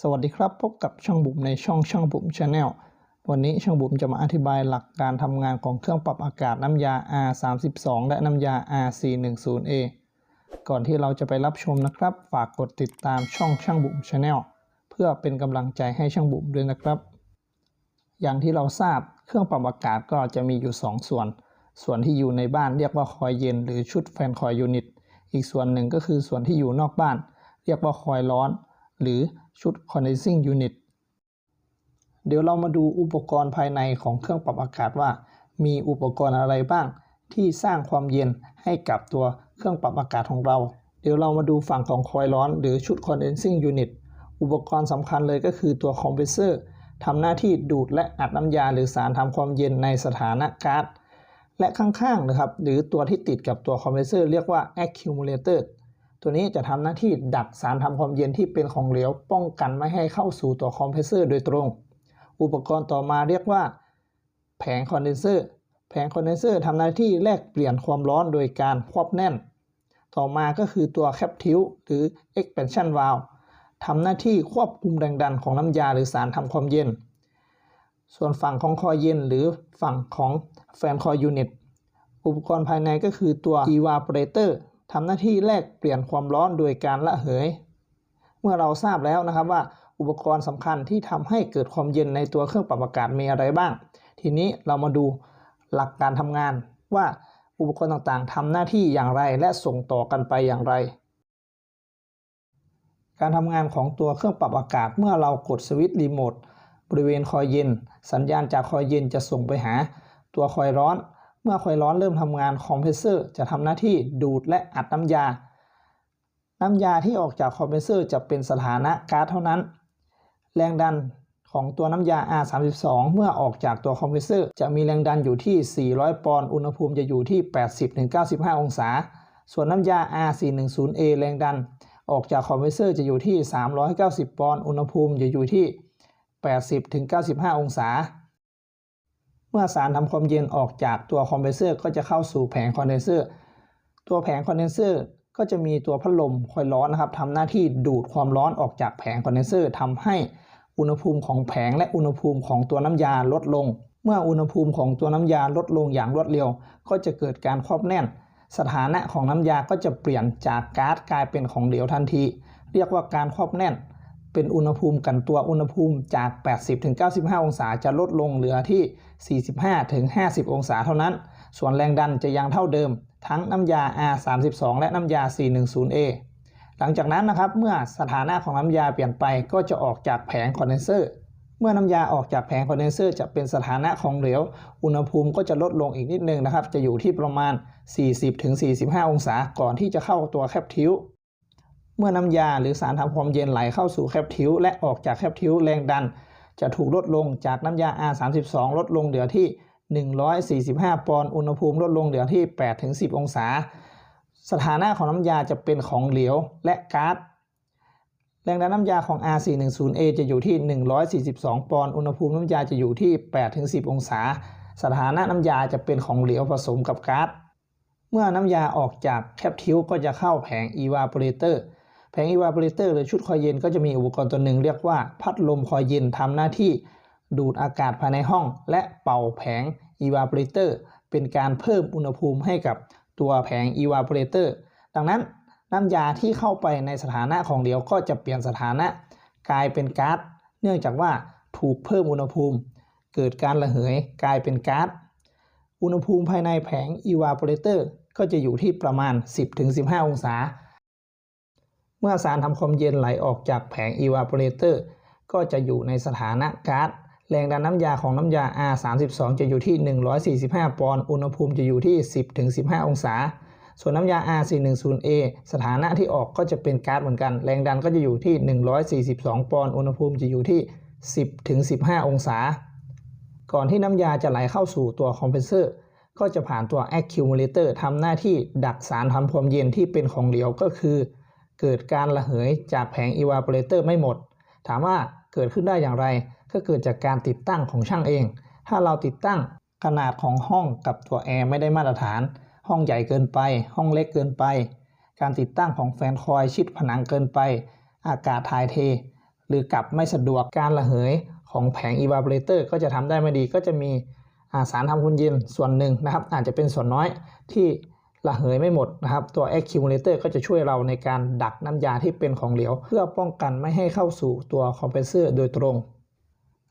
สวัสดีครับ พบกับช่างบุ๋มในช่องช่างบุ๋มชาแนลวันนี้ช่างบุ๋มจะมาอธิบายหลักการทำงานของเครื่องปรับอากาศน้ำยา R32 และน้ำยา R410A ก่อนที่เราจะไปรับชมนะครับ ฝากกดติดตามช่องช่างบุ๋มชาแนลเพื่อเป็นกำลังใจให้ช่างบุ๋มด้วยนะครับ อย่างที่เราทราบเครื่องปรับอากาศก็จะมีอยู่ 2 ส่วน ส่วนที่อยู่ในบ้านเรียกว่าคอยเย็น หรือชุดแฟนคอยยูนิต อีกส่วนหนึ่งก็คือส่วนที่อยู่นอกบ้าน เรียกว่าคอยร้อน หรือชุด condensing unit เดี๋ยวเรามาดูอุปกรณ์ภายในของเครื่องปรับอากาศว่า มีอุปกรณ์อะไรบ้าง ที่สร้างความเย็นให้กับตัวเครื่องปรับอากาศของเรา เดี๋ยวเรามาดูฝั่งของคอยร้อน หรือชุด condensing unit อุปกรณ์สำคัญเลยก็คือตัวคอมเพรสเซอร์ทำหน้าที่ดูดและอัดน้ำยาหรือสารทำความเย็นในสถานะก๊าซและข้างๆนะครับ หรือตัวที่ติดกับตัวคอมเพรสเซอร์เรียกว่า accumulator ตัวนี้จะทำหน้าที่ดักสารทำความเย็นที่เป็นของเหลวป้องกันไม่ให้เข้าสู่ตัวคอมเพรสเซอร์โดยตรง อุปกรณ์ต่อมาเรียกว่า แผงคอนเดนเซอร์ แผงคอนเดนเซอร์ทำหน้าที่แลกเปลี่ยนความร้อนโดยการควบแน่น ต่อมาก็คือตัวแคปทิวหรือ expansion valve ทำหน้าที่ควบคุมแรงดันของน้ำยาหรือสารทำความเย็น ส่วนฝั่งของคอยเย็นหรือฝั่งของแฟนคอยยูนิต อุปกรณ์ภายในก็คือตัว evaporator ทำหน้าที่แลกเปลี่ยนความร้อนโดยการระเหย เมื่อเราทราบแล้วนะครับว่าอุปกรณ์สำคัญที่ทำให้เกิดความเย็นในตัวเครื่องปรับอากาศมีอะไรบ้าง ทีนี้เรามาดูหลักการทำงานว่าอุปกรณ์ต่างๆทำหน้าที่อย่างไรและส่งต่อกันไปอย่างไร การทำงานของตัวเครื่องปรับอากาศเมื่อเรากดสวิตช์รีโมทบริเวณคอยเย็น สัญญาณจากคอยเย็นจะส่งไปหา ตัวคอยร้อน เมื่อคอยร้อนเริ่มทำงานคอมเพรสเซอร์จะทำหน้าที่ดูดและอัดน้ำยา น้ำยาที่ออกจากคอมเพรสเซอร์จะเป็นสถานะก๊าซเท่านั้น แรงดันของตัวน้ำยา R32 เมื่อออกจากตัวคอมเพรสเซอร์ จะมีแรงดันอยู่ที่ 400 ปอนด์ อุณหภูมิจะอยู่ที่ 80-95 องศา ส่วนน้ำยา R410A แรงดัน ออกจากคอมเพรสเซอร์จะอยู่ที่ 390 ปอนด์ อุณหภูมิจะอยู่ที่ 80-95 องศา เมื่อสารทำความเย็นออกจากตัวคอมเพรสเซอร์ก็จะเข้าสู่แผงคอนเดนเซอร์ ตัวแผงคอนเดนเซอร์ก็จะมีตัวพัดลมคอยร้อนนะครับทำหน้าที่ดูดความร้อนออกจากแผงคอนเดนเซอร์ทำให้อุณหภูมิของแผงและอุณหภูมิของตัวน้ำยาลดลง เมื่ออุณหภูมิของตัวน้ำยาลดลงอย่างรวดเร็ว ก็จะเกิดการครอบแน่น สถานะของน้ำยาก็จะเปลี่ยนจากก๊าซกลายเป็นของเหลวทันที เรียกว่าการครอบแน่น เป็นอุณหภูมิกันตัวอุณหภูมิจาก 80-95 องศาจะลดลงเหลือที่ 45-50 องศาเท่านั้น ส่วนแรงดันจะยังเท่าเดิม ทั้งน้ำยา R32 และน้ำยา 410A หลังจากนั้นนะครับเมื่อสถานะของน้ำยาเปลี่ยนไปก็จะออกจากแผงคอนเดนเซอร์ เมื่อน้ำยาออกจากแผงคอนเดนเซอร์จะเป็นสถานะของเหลว อุณหภูมิก็จะลดลงอีกนิดนึงนะครับ จะอยู่ที่ประมาณ 40-45 องศาก่อนที่จะเข้าตัวแคปทิว เมื่อน้ำยาหรือสารทำความเย็นไหลเข้าสู่แคปทิวและออกจากแคปทิวแรงดัน จะถูกลดลงจากน้ำยา R32 ลดลงเหลือที่ 145 ปอนด์อุณหภูมิลดลงเหลือที่ 8-10 องศา สถานะของน้ำยาจะเป็นของเหลวและก๊าซแรงดันน้ำยาของ R410A จะอยู่ที่ 142 ปอนด์อุณหภูมิน้ำยาจะอยู่ที่ 8-10 องศา สถานะน้ำยาจะเป็นของเหลวผสมกับก๊าซเมื่อน้ำยาออกจากแคปทิวก็จะเข้าแผง evaporator แผง evaporator หรือชุดคอยเย็นก็จะมีอุปกรณ์ตัวหนึ่งเรียกว่าพัดลมคอยเย็นทำหน้าที่ดูดอากาศภายในห้อง และเป่าแผง evaporator เป็นการเพิ่มอุณหภูมิให้กับตัวแผง evaporator ดังนั้นน้ำยาที่เข้าไปในสถานะของเหลวก็จะเปลี่ยนสถานะกลายเป็นก๊าซเนื่องจากว่าถูกเพิ่มอุณหภูมิ เกิดการระเหยกลายเป็นก๊าซอุณหภูมิภายในแผง evaporator ก็จะอยู่ที่ประมาณ 10-15 องศา เมื่อสารทำความเย็นไหลออกจากแผง evaporator ก็จะอยู่ในสถานะก๊าซแรงดันน้ำยาของน้ำยา R32 จะอยู่ที่ 145 ปอนด์อุณหภูมิจะอยู่ที่ 10-15 องศา ส่วนน้ำยา R410A สถานะที่ออกก็จะเป็นก๊าซเหมือนกัน แรงดันก็จะอยู่ที่ 142 ปอนด์อุณหภูมิจะอยู่ที่ 10-15 องศา ก่อนที่น้ำยาจะไหลเข้าสู่ตัวคอมเพรสเซอร์ ก็จะผ่านตัว accumulator ทำหน้าที่ดักสารทำความเย็นที่เป็นของเหลวก็คือ เกิดการระเหยจากแผง evaporator ไม่หมด ถามว่าเกิดขึ้นได้อย่างไร ก็เกิดจากการติดตั้งของช่างเอง ถ้าเราติดตั้งขนาดของห้องกับตัวแอร์ไม่ได้มาตรฐาน ห้องใหญ่เกินไป ห้องเล็กเกินไป การติดตั้งของแฟนคอยชิดผนังเกินไป อากาศถ่ายเท หรือกลับไม่สะดวกการระเหยของแผง evaporator ก็จะทำได้ไม่ดีก็จะมีาสารทำคุณเย็นส่วนหนึ่งนะครับ อาจจะเป็นส่วนน้อยที่ ระเหยไม่หมดนะครับตัว accumulator ก็จะช่วยเราในการดักน้ำยาที่เป็นของเหลว เพื่อป้องกันไม่ให้เข้าสู่ตัว compressor โดยตรง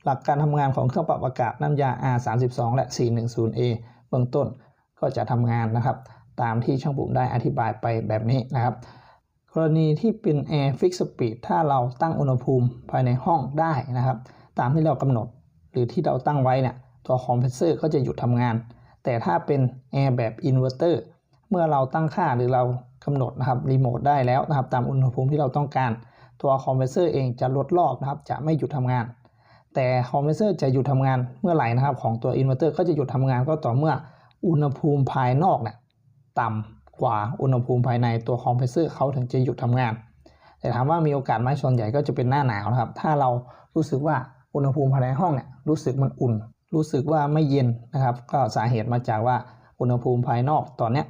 หลักการทำงานของเครื่องปรับอากาศน้ำยา R32 และ 410A เบื้องต้นก็จะทำงานนะครับ ตามที่ช่างบุ๋มได้อธิบายไปแบบนี้นะครับ กรณีที่เป็น Air Fix Speed ถ้าเราตั้งอุณหภูมิภายในห้องได้นะครับ ตามที่เรากำหนดหรือที่เราตั้งไว้เนี่ยตัวคอมเพรสเซอร์ก็จะหยุดทำงาน แต่ถ้าเป็น Air แบบ Inverter เมื่อเราตั้งค่าหรือเรากำหนดนะครับรีโมทได้แล้วนะครับตามอุณหภูมิที่เราต้องการ ตัวคอมเพรสเซอร์เองจะลดรอบนะครับจะไม่หยุดทำงาน แต่คอมเพรสเซอร์จะหยุดทำงานเมื่อไหร่นะครับของตัวอินเวอร์เตอร์ก็จะหยุดทำงานก็ต่อเมื่ออุณหภูมิภายนอกเนี่ยต่ำกว่าอุณหภูมิภายในตัวคอมเพรสเซอร์เขาถึงจะหยุดทำงาน แต่ถามว่ามีโอกาสไหมส่วนใหญ่ก็จะเป็นหน้าหนาวนะครับ ถ้าเรารู้สึกว่าอุณหภูมิภายในห้องเนี่ยรู้สึกมันอุ่น รู้สึกว่าไม่เย็นนะครับ ก็สาเหตุมาจากว่าอุณหภูมิภายนอกตอนเนี้ย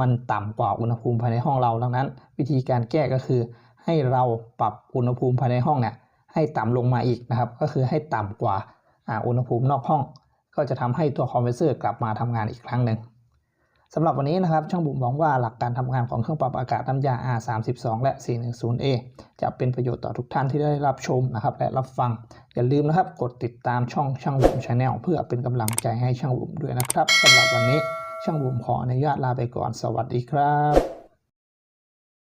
มันต่ำกว่าอุณหภูมิภายในห้องเราดังนั้น วิธีการแก้ก็คือ ให้เราปรับอุณหภูมิภายในห้องเนี่ยให้ต่ำลงมาอีกนะครับ ก็คือให้ต่ำกว่าอุณหภูมินอกห้อง ก็จะทำให้ตัวคอมเพรสเซอร์กลับมาทำงานอีกครั้งหนึ่งสำหรับวันนี้นะครับ ช่างบุ๋มมองว่าหลักการทำงานของเครื่องปรับอากาศน้ำยา R32 และ 410A จะเป็นประโยชน์ต่อทุกท่านที่ได้รับชมนะครับ และรับฟัง อย่าลืมนะครับ กดติดตามช่องช่างบุ๋มชาแนลเพื่อเป็นกำลังใจให้ช่างบุ๋มด้วยนะครับสำหรับวันนี้ ช่างบุ๋มขออนุญาตลาไปก่อนสวัสดีครับ